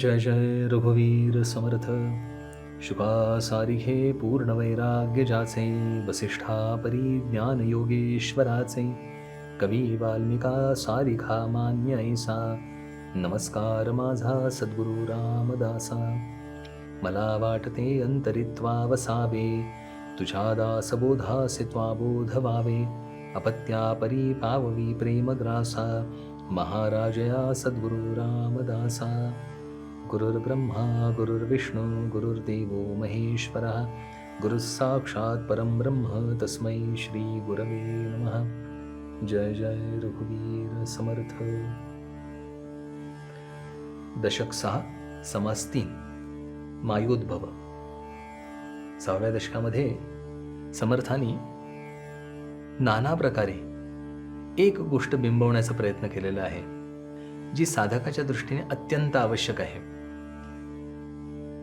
जय जय रघुवीर समर्थ। शुका सारिखे जाचे वसिष्ठा परिज्ञान योगेश्वराचे कवी वाल्मिका सारिखा मान्य ऐसा। नमस्कार माझा सद्गुरु रामदासा। मला वाटते अंतरित्वा वसावे। तुझ्या दासबोधासे त्वा बोध अपत्या परी पाववी प्रेमग्रासा। महाराजया सद्गुरु रामदासा। गुरुर्ब्रह्मा गुरुर्विष्णू गुरुर्देवो महेश्वरः। गुरुः साक्षात् परं ब्रह्म तस्मै श्री गुरवे नमः। जय जय रघुवीर समर्थ। दशक सहा समास तीन मायोद्भव। सहाव्या दशकामध्ये समर्थानी नाना प्रकारे एक गोष्ट बिंबवण्याचा प्रयत्न केलेला आहे जी साधकाच्या दृष्टीने अत्यंत आवश्यक आहे.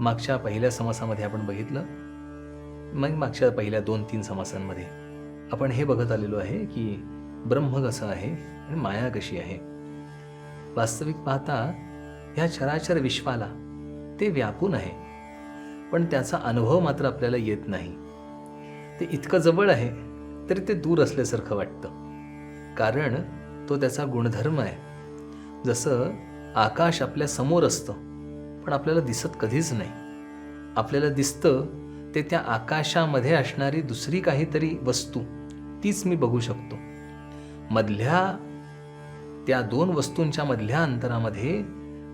मागच्या पहिल्या समासामध्ये आपण बघितलं. मग मागच्या पहिल्या दोन तीन समासांमध्ये आपण हे बघत आलेलो आहे की ब्रह्म कसं आहे आणि माया कशी आहे. वास्तविक पाहता ह्या चराचर विश्वाला ते व्यापून आहे. पण त्याचा अनुभव मात्र आपल्याला येत नाही. ते इतकं जवळ आहे तरी ते दूर असल्यासारखं वाटतं. कारण तो त्याचा गुणधर्म आहे. जसं आकाश आपल्यासमोर असतं पण आपल्याला दिसत कधीच नाही. आपल्याला दिसतं ते त्या आकाशामध्ये असणारी दुसरी काहीतरी वस्तू तीच मी बघू शकतो. मधल्या त्या दोन वस्तूंच्या मधल्या अंतरामध्ये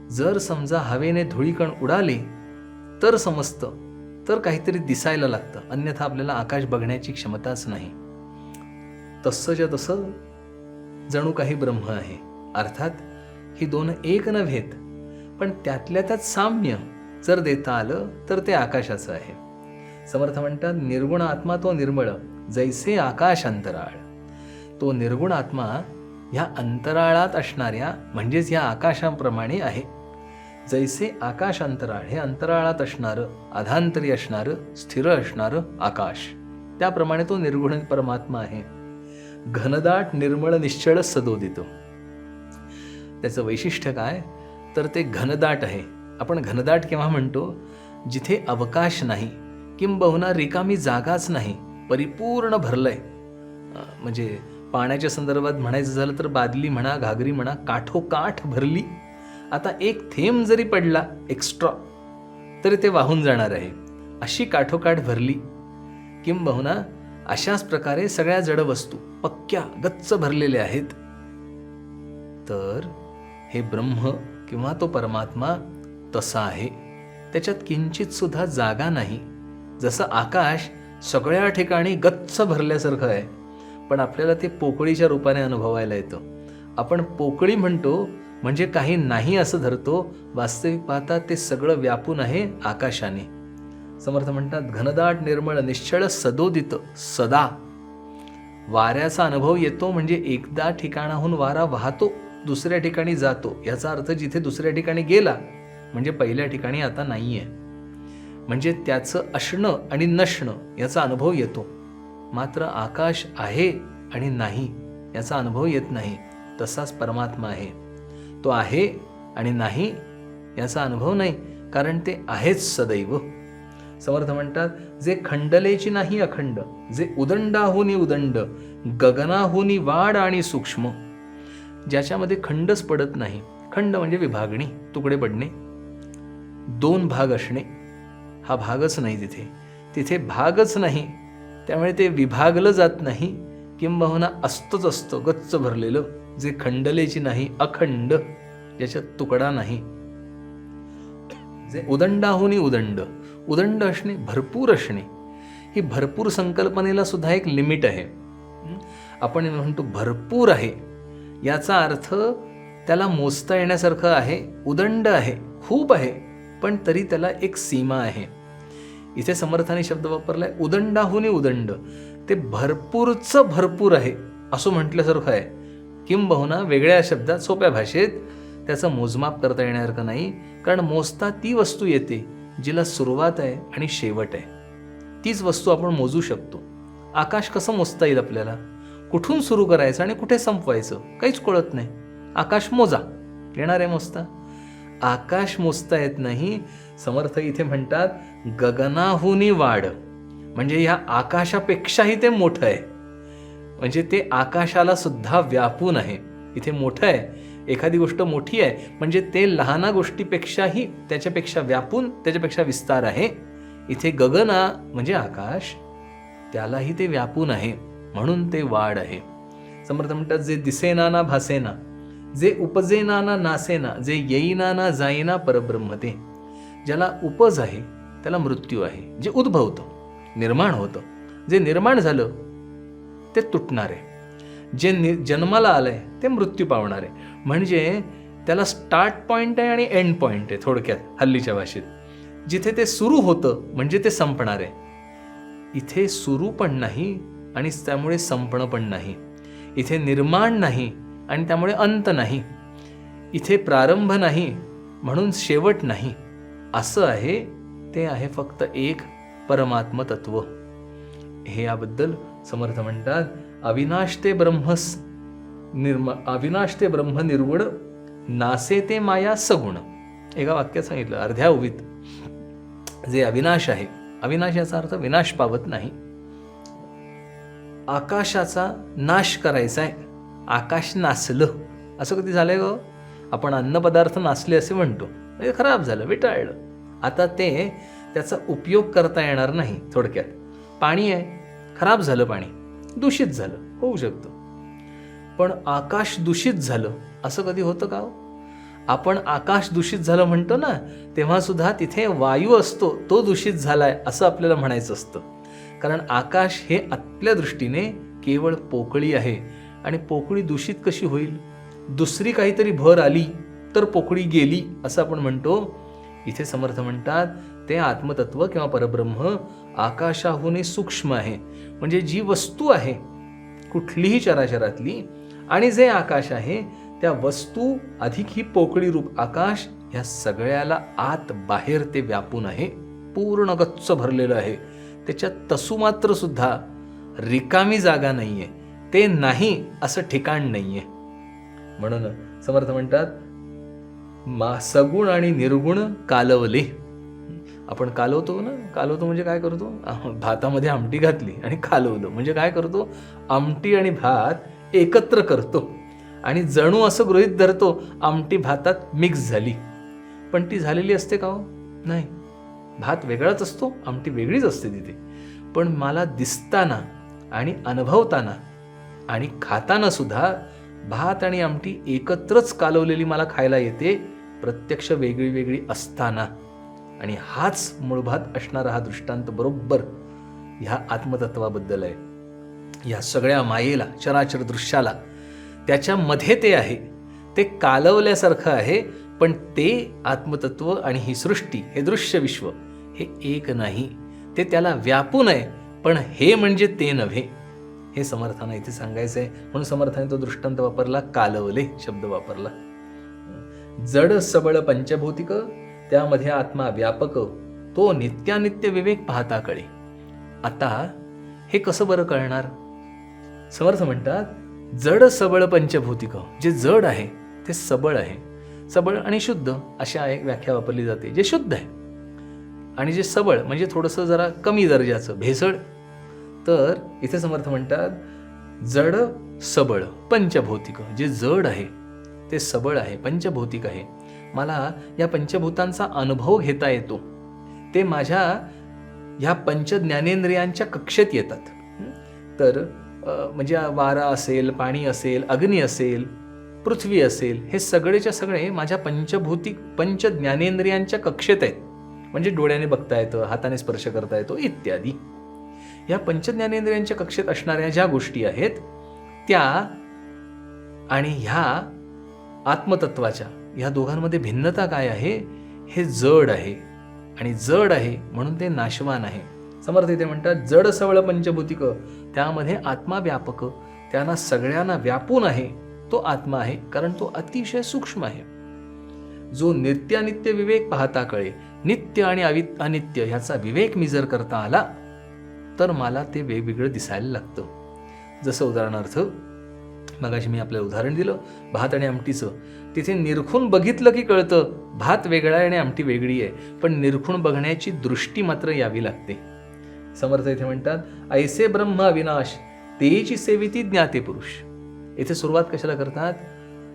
जर समजा हवेने धुळीकण उडाले तर समजतं तर काहीतरी दिसायला लागतं अन्यथा आपल्याला आकाश बघण्याची क्षमताच नाही. तसंच्या तसं जणू काही ब्रह्म आहे. अर्थात ही दोन एक नव्हेत पण त्यातल्या त्यात साम्य जर देता आलं तर ते आकाशाचं आहे. समर्थ म्हणतात निर्गुण आत्मा तो निर्मळ जैसे आकाश अंतराळ. तो निर्गुण आत्मा ह्या अंतराळात असणाऱ्या म्हणजेच ह्या आकाशाप्रमाणे आहे. जैसे आकाश अंतराळ हे अंतराळात असणारं अधांतरी असणारं स्थिर असणारं आकाश. त्याप्रमाणे तो निर्गुण परमात्मा आहे. घनदाट निर्मळ निश्चळ सदोदितो. त्याचं वैशिष्ट्य काय? तर ते घनदाट आहे. आपण घनदाट केव्हा म्हणतो? जिथे अवकाश नाही किंबहुना रिकामी जागाच नाही परिपूर्ण भरलंय. आहे म्हणजे पाण्याच्या संदर्भात म्हणायचं झालं तर बादली म्हणा घागरी म्हणा काठोकाठ भरली. आता एक थेंब जरी पडला एक्स्ट्रा तरी ते वाहून जाणार आहे. अशी काठोकाठ भरली. किंबहुना अशाच प्रकारे सगळ्या जड वस्तू पक्क्या गच्च भरलेल्या आहेत. तर हे ब्रह्म किंवा तो परमात्मा तसा आहे. त्याच्यात किंचित सुद्धा जागा नाही. जसं आकाश सगळ्या ठिकाणी गच्च भरल्यासारखं आहे पण आपल्याला ते पोकळीच्या रूपाने अनुभवायला येतं. आपण पोकळी म्हणतो म्हणजे काही नाही असं धरतो वास्तविक पाहता ते सगळं व्यापून आहे आकाशाने. समर्थ म्हणतात घनदाट निर्मळ निश्चळ सदोदित सदा. वाऱ्याचा अनुभव येतो म्हणजे एकदा ठिकाणाहून वारा वाहतो दुसऱ्या ठिकाणी जातो याचा अर्थ जिथे दुसऱ्या ठिकाणी गेला म्हणजे पहिल्या ठिकाणी आता नाही आहे म्हणजे त्याचं असणं आणि नसणं याचा अनुभव येतो. मात्र आकाश आहे आणि नाही याचा अनुभव येत नाही. तसाच परमात्मा आहे. तो आहे आणि नाही याचा अनुभव नाही कारण ते आहेच सदैव. समर्थ म्हणतात जे खंडलेची नाही अखंड जे उदंडाहुनी उदंड गगनाहुनी वाढ आणि सूक्ष्म ज्याच्यामध्ये खंडच पडत नाही. खंड म्हणजे विभागणी तुकडे पडणे. दोन भाग असणे हा भागच नाही तिथे. तिथे भागच नाही त्यामुळे ते विभागलं जात नाही किंबहुना असतंच असतं गच्च भरलेलं. जे खंडलेची नाही अखंड ज्याच्यात तुकडा नाही. जे उदंडाहुनी उदंड उदंड असणे भरपूर असणे ही भरपूर संकल्पनेला सुद्धा एक लिमिट आहे. आपण म्हणतो भरपूर आहे. याचा अर्थ त्याला मोजता येण्यासारखं आहे उदंड आहे खूप आहे पण तरी त्याला एक सीमा आहे. इथे समर्थाने शब्द वापरलाय उदंडाहून उदंड. ते भरपूरचं भरपूर आहे असं म्हटल्यासारखं आहे. किंबहुना वेगळ्या शब्दात सोप्या भाषेत त्याचं मोजमाप करता येण्यासारखं नाही कारण मोजता ती वस्तू येते जिला सुरुवात आहे आणि शेवट आहे. तीच वस्तू आपण मोजू शकतो. आकाश कसं मोजता येईल आपल्याला? कुठून सुरू करायचं आणि कुठे संपवायचं काहीच कळत नाही. आकाश मोजा. येणार आहे मोजता. आकाश मोजता येत नाही. समर्थ इथे म्हणतात गगनाहुनी वाढ. म्हणजे ह्या आकाशापेक्षाही ते मोठं आहे. म्हणजे ते आकाशाला सुद्धा व्यापून आहे. इथे मोठं आहे. एखादी गोष्ट मोठी आहे. म्हणजे ते लहाना गोष्टीपेक्षाही त्याच्यापेक्षा व्यापून त्याच्यापेक्षा विस्तार आहे. इथे गगना म्हणजे आकाश त्यालाही ते व्यापून आहे. म्हणून ते वाढ आहे. समर्थ म्हणतात जे दिसेना ना भासेना जे उपजेना ना नासेना जे येईना ना जाईना परब्रह्म ते ज्याला उपज आहे त्याला मृत्यू आहे जे उद्भवतं निर्माण होतं जे निर्माण झालं ते तुटणार आहे जे नि जन्माला आलंय ते मृत्यू पावणार. आहे म्हणजे त्याला स्टार्ट पॉईंट आहे आणि एंड पॉईंट आहे थोडक्यात हल्लीच्या भाषेत. जिथे ते सुरू होतं म्हणजे ते संपणार आहे. इथे सुरू पण नाही आणि त्यामुळे संपणं पण नाही. इथे निर्माण नाही आणि त्यामुळे अंत नाही. इथे प्रारंभ नाही म्हणून शेवट नाही. असं आहे ते आहे फक्त एक परमात्म तत्व हे याबद्दल समर्थ म्हणतात अविनाश ते ब्रह्मस निर्मा अविनाश ते ब्रह्म निर्गुण नासे ते माया सगुण. एका वाक्यात सांगितलं अर्ध्या उभीत जे अविनाश आहे अविनाश याचा अर्थ विनाश पावत नाही. आकाशाचा नाश करायचा आहे. आकाश नासलं. असं कधी झालंय ग? आपण अन्नपदार्थ नासले असे म्हणतो. म्हणजे खराब झालं विटाळलं. आता ते त्याचा उपयोग करता येणार नाही थोडक्यात. पाणी आहे. खराब झालं पाणी. दूषित झालं. होऊ शकतं. पण आकाश दूषित झालं असं कधी होतं का हो? आपण आकाश दूषित झालं म्हणतो ना तेव्हा सुद्धा तिथे वायू असतो तो दूषित झालाय असं आपल्याला म्हणायचं असतं. कारण आकाश हे आपल्या दृष्टीने केवळ पोकळी आहे. आणि पोकळी दूषित कशी होईल? दुसरी काहीतरी भर आली तर पोकळी गेली असं आपण म्हणतो. इथे समर्थ म्हणतात ते आत्मतत्व किंवा परब्रह्म आकाशाहूनही सूक्ष्म आहे. म्हणजे जी वस्तू आहे कुठलीही चराचरातली आणि जे आकाश आहे त्या वस्तू अधिक ही पोकळी रूप आकाश ह्या सगळ्याला आत बाहेर ते व्यापून आहे. पूर्ण गच्च भरलेलं आहे. त्याच्यात तसू मात्र सुद्धा रिकामी जागा नाही आहे ते नाही असं ठिकाण नाही आहे म्हणून समर्थ म्हणतात मा सगुण आणि निर्गुण कालवले. आपण कालवतो ना? कालवतो म्हणजे काय करतो? भातामध्ये आमटी घातली आणि कालवलं. म्हणजे काय करतो? आमटी आणि भात एकत्र करतो. आणि जणू असं गृहित धरतो आमटी भातात मिक्स झाली. पण ती झालेली असते का हो? नाही. भात वेगळाच असतो आमटी वेगळीच असते तिथे. पण मला दिसताना आणि अनुभवताना आणि खाताना सुद्धा भात आणि आमटी एकत्रच कालवलेली मला खायला येते प्रत्यक्ष वेगळी वेगळी असताना. आणि हाच मूळभात असणारा हा दृष्टांत बरोबर ह्या आत्मतत्वाबद्दल आहे. ह्या सगळ्या मायेला चराचर दृश्याला त्याच्यामध्ये ते आहे. ते कालवल्यासारखं आहे पण ते आत्मतत्व आणि ही सृष्टी हे दृश्य विश्व हे एक नाही. ते त्याला व्यापून आहे पण हे म्हणजे ते नव्हे. हे समर्थानं इथे सांगायचं आहे म्हणून समर्थाने तो दृष्टांत वापरला कालवले शब्द वापरला. जड सबळ पंचभौतिक त्यामध्ये आत्मा व्यापक तो नित्यानित्य विवेक पाहता कळे. आता हे कसं बरं कळणार? समर्थ म्हणतात जड सबळ पंचभौतिक जे जड आहे ते सबळ आहे. सबळ आणि शुद्ध अशा एक व्याख्या वापरली जाते जे शुद्ध आहे. आणि जे सबळ म्हणजे थोडंसं जरा कमी दर्जाचं भेसळ. तर इथे समर्थ म्हणतात जड सबळ पंचभौतिक. जे जड आहे ते सबळ आहे पंचभौतिक आहे. मला या पंचभूतांचा अनुभव घेता येतो. ते माझ्या ह्या पंच ज्ञानेंद्रियांच्या कक्षेत येतात. तर म्हणजे वारा असेल पाणी असेल अग्नी असेल पृथ्वी असेल हे सगळेच्या सगळे माझ्या पंचभौतिक पंच ज्ञानेंद्रियांच्या कक्षेत आहेत. म्हणजे डोळ्याने बघता येतं हाताने स्पर्श करता येतो इत्यादी. या पंचज्ञानेंद्रियांच्या कक्षेत असणाऱ्या ज्या गोष्टी आहेत त्या आणि ह्या आत्मतत्वाच्या ह्या दोघांमध्ये भिन्नता काय आहे? हे जड आहे. आणि जड आहे म्हणून ते नाशवान आहे. समर्थ इथे म्हणतात जड सवळ पंचभूतिक त्यामध्ये आत्मा व्यापक त्यांना सगळ्यांना व्यापून आहे. तो आत्मा आहे कारण तो अतिशय सूक्ष्म आहे. जो नित्यानित्य विवेक पाहता कळे नित्य आणि अवि अनित्य ह्याचा विवेक मी जर करता आला तर मला ते वेगवेगळं दिसायला लागतं. जसं उदाहरणार्थ मगाशी मी आपल्याला उदाहरण दिलं भात आणि आमटीचं. तिथे निरखून बघितलं की कळतं भात वेगळा आहे आणि आमटी वेगळी आहे पण निरखून बघण्याची दृष्टी मात्र यावी लागते. समर्थ इथे म्हणतात ऐसे ब्रह्म अविनाश तेची सेविती ज्ञाते पुरुष. इथे सुरुवात कशाला करतात?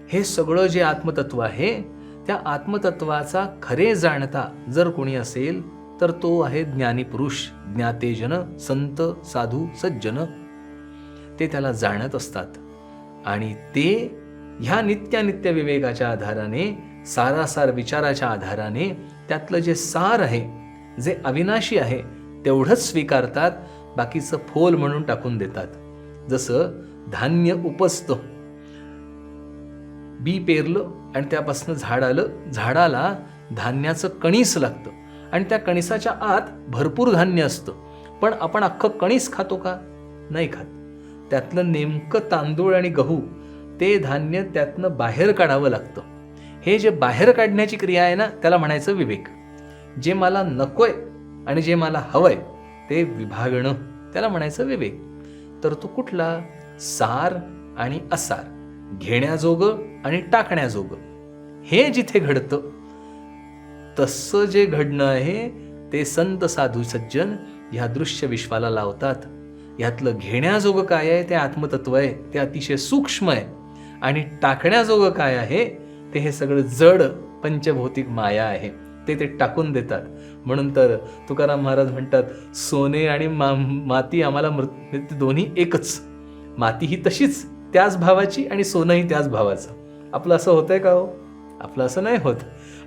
हे सगळं जे आत्मतत्व आहे त्या आत्मतत्वाचा खरे जाणता जर कोणी असेल तर तो आहे ज्ञानी पुरुष ज्ञातेजन संत साधू सज्जन. ते त्याला जाणत असतात. आणि ते ह्या नित्यानित्य विवेकाच्या आधाराने सारासार विचाराच्या आधाराने त्यातलं जे सार आहे जे अविनाशी आहे तेवढंच स्वीकारतात बाकीचं फोल म्हणून टाकून देतात. जसं धान्य उपसतं बी पेरलं आणि त्यापासून झाड आलं. झाडाला धान्याचं कणीस लागतं. आणि त्या कणिसाच्या आत भरपूर धान्य असतं. पण आपण अख्खं कणीस खातो का? नाही खात. त्यातलं नेमकं तांदूळ आणि गहू ते धान्य त्यातनं बाहेर काढावं लागतं. हे जे बाहेर काढण्याची क्रिया आहे ना त्याला म्हणायचं विवेक. जे मला नकोय आणि जे मला हवंय ते विभागणं. त्याला म्हणायचं विवेक. तर तो कुठला? सार आणि असार घेण्याजोगं आणि टाकण्याजोगं. हे जिथे घडतं तसं जे घडणं आहे ते संत साधू सज्जन ह्या दृश्य विश्वाला लावतात. यातलं घेण्याजोगं काय आहे ते आत्मतत्व आहे ते अतिशय सूक्ष्म आहे. आणि टाकण्याजोगं काय आहे ते हे सगळं जड पंचभौतिक माया आहे. ते ते टाकून देतात. म्हणून तर तुकाराम महाराज म्हणतात सोने आणि मा माती आम्हाला मृत दोन्ही एकच. माती ही तशीच त्याच भावाची आणि सोनंही त्याच भावाचं. आपलं असं होतंय का हो? आपलं असं नाही होत.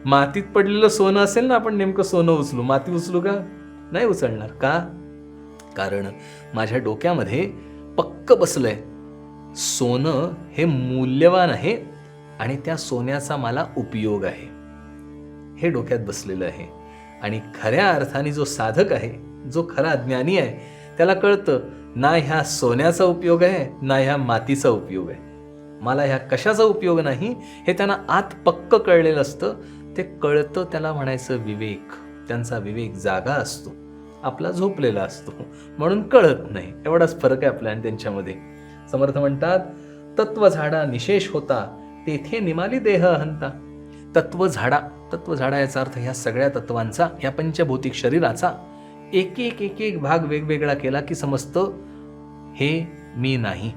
मातीत पडलेलं सोनं असेल ना आपण नेमकं सोनं उचलू. माती उचलू का? नाही उचलणार. का? कारण माझ्या डोक्यामध्ये पक्क बसलंय. सोनं हे मूल्यवान आहे आणि त्या सोन्याचा मला उपयोग आहे. हे डोक्यात बसलेलं आहे. आणि खऱ्या अर्थाने जो साधक आहे जो खरा ज्ञानी आहे त्याला कळतं ना ह्या सोन्याचा उपयोग आहे ना ह्या मातीचा उपयोग आहे. मला ह्या कशाचा उपयोग नाही हे त्यांना आत पक्क कळलेलं असतं. ते कळतं त्याला म्हणायचं विवेक. त्यांचा विवेक जागा असतो. आपला झोपलेला असतो. म्हणून कळत नाही. एवढाच फरक आहे आपल्या आणि त्यांच्यामध्ये. समर्थ म्हणतात तत्व झाडा निशेष होता तेथे निमाली देह हंता तत्व झाडा तत्व झाडा याचा अर्थ ह्या सगळ्या तत्वांचा ह्या पंचभौतिक शरीराचा. एक एक एक एक भाग वेगवेगळा केला की समजतं हे मी नाही.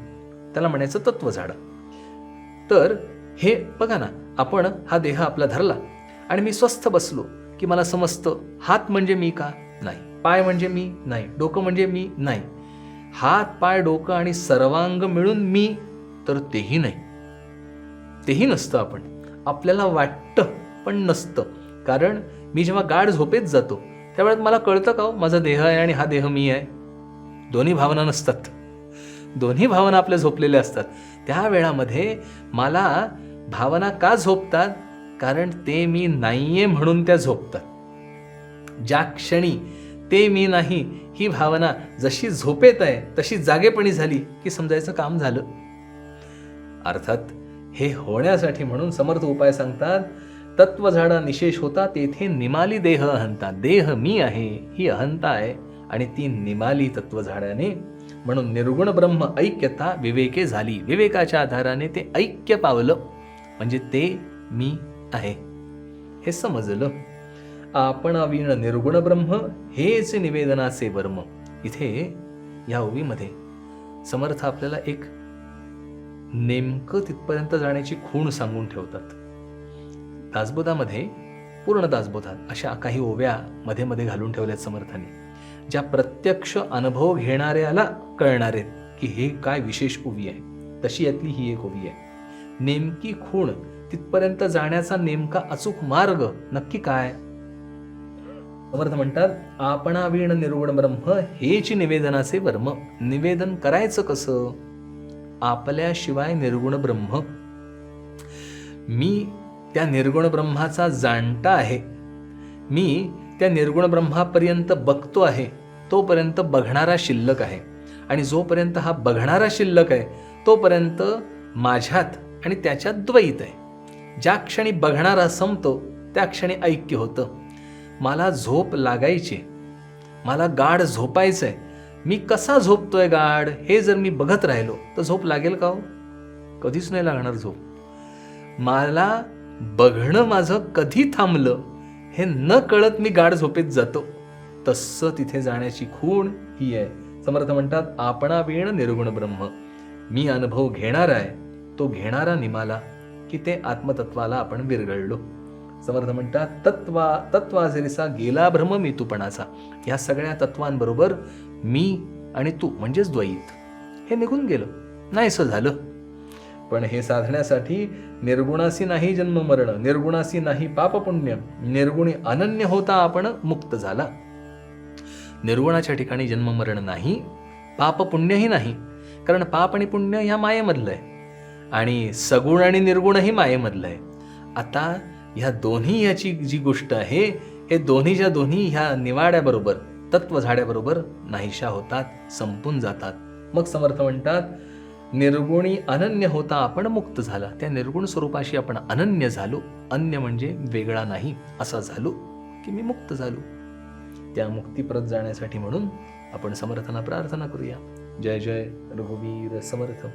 त्याला म्हणायचं तत्व झाडं. तर हे बघा ना आपण हा देह आपला धरला आणि मी स्वस्थ बसलो की मला समजतं हात म्हणजे मी का? नाही. पाय म्हणजे मी? नाही. डोकं म्हणजे मी? नाही. हात पाय डोकं आणि सर्वांग मिळून मी तर तेही नाही. तेही नसतं आपण. आपल्याला वाटतं पण नसतं. कारण मी जेव्हा गाढ झोपेत जातो त्यावेळेत मला कळतं का हो माझा देह आहे आणि हा देह मी आहे? दोन्ही भावना नसतात. दोन्ही भावना आपल्या झोपलेल्या असतात. त्या वेळामध्ये मला भावना का झोपतात? कारण ते मी नाहीये म्हणून त्या झोपतात. ज्या क्षणी ते मी नाही ही भावना जशी झोपेत आहे तशी जागेपणी झाली की समजायचं काम झालं. अर्थात हे होण्यासाठी म्हणून समर्थ उपाय सांगतात तत्व झाडा निशेष होता तेथे निमाली देह अहंता. देह मी आहे ही अहंता आहे. आणि ती निमाली तत्व झाडाने म्हणून निर्गुण ब्रह्म ऐक्यता विवेके झाली. विवेकाच्या आधाराने ते ऐक्य पावलं म्हणजे ते मी आहे. हे समजलं? आपण अविण निर्गुण ब्रह्म हेच निवेदनाचे वर्म. इथे या ओवीमध्ये. समर्थ आपल्याला एक नेमकं तिथपर्यंत जाण्याची खूण सांगून ठेवतात. दासबोधामध्ये पूर्ण दासबोधात अशा काही ओव्या मध्ये मध्ये घालून ठेवल्यात समर्थाने ज्या प्रत्यक्ष अनुभव घेणाऱ्याला कळणार आहेत की हे काय विशेष ओवी आहे. तशी यातली ही एक ओवी आहे. नेमकी खूण तिथपर्यंत जाण्याचा नेमका अचूक मार्ग नक्की काय? समर्थ म्हणतात आपणावीण निर्गुण ब्रह्म हेच निवेदनाचे वर्म. निवेदन करायचं कसं? आपल्याशिवाय निर्गुण ब्रह्म. मी त्या निर्गुण ब्रह्माचा जाणता आहे. मी त्या निर्गुण ब्रह्मापर्यंत बघतो आहे तोपर्यंत बघणारा शिल्लक आहे. आणि जोपर्यंत हा बघणारा शिल्लक आहे तोपर्यंत माझ्यात आणि त्याच्यात द्वैत आहे. ज्या क्षणी बघणारा संपतो त्या क्षणी ऐक्य होतं. मला झोप लागायची. मला गाढ झोपायचं आहे मी कसा झोपतोय गाढ? हे जर मी बघत राहिलो तर झोप लागेल का हो? कधीच नाही लागणार झोप. मला बघणं माझं कधी थांबलं हे न कळत मी गाढ झोपेत जातो. तसं तिथे जाण्याची खूण ही आहे. समर्थ म्हणतात आपणा वेण निर्गुण ब्रह्म. मी अनुभव घेणार आहे तो घेणारा निमाला की ते आत्मतत्वाला आपण विरघळलो. समर्थ म्हणतात तत्वा तत्वाजरीसा गेला भ्रम मी तूपणाचा. या सगळ्या तत्वांबरोबर मी आणि तू म्हणजेच द्वैत. हे निघून गेलं. नाहीसं झालं. पण हे साधण्यासाठी निर्गुणासी नाही जन्म मरण निर्गुणासी नाही पाप पुण्य निर्गुणी अनन्य होता आपण मुक्त झाला. निर्गुणाच्या ठिकाणी जन्म मरण नाही पाप पुण्यही नाही कारण पाप आणि पुण्य ह्या मायेमधलं आहे. आणि सगुण आणि निर्गुणही मायेमधलं आहे. आता ह्या दोन्ही ह्याची जी गोष्ट आहे हे दोन्हीच्या दोन्ही ह्या निवाड्याबरोबर तत्व झाड्याबरोबर नाहीशा होतात संपून जातात. मग समर्थ म्हणतात निर्गुणी अनन्य होता आपण मुक्त झाला. त्या निर्गुण स्वरूपाशी आपण अनन्य झालो. अन्य म्हणजे वेगळा नाही असा झालो की मी मुक्त झालो. त्या मुक्तीप्रत जाण्यासाठी म्हणून आपण समर्थांना प्रार्थना करूया. जय जय रघुवीर समर्थ.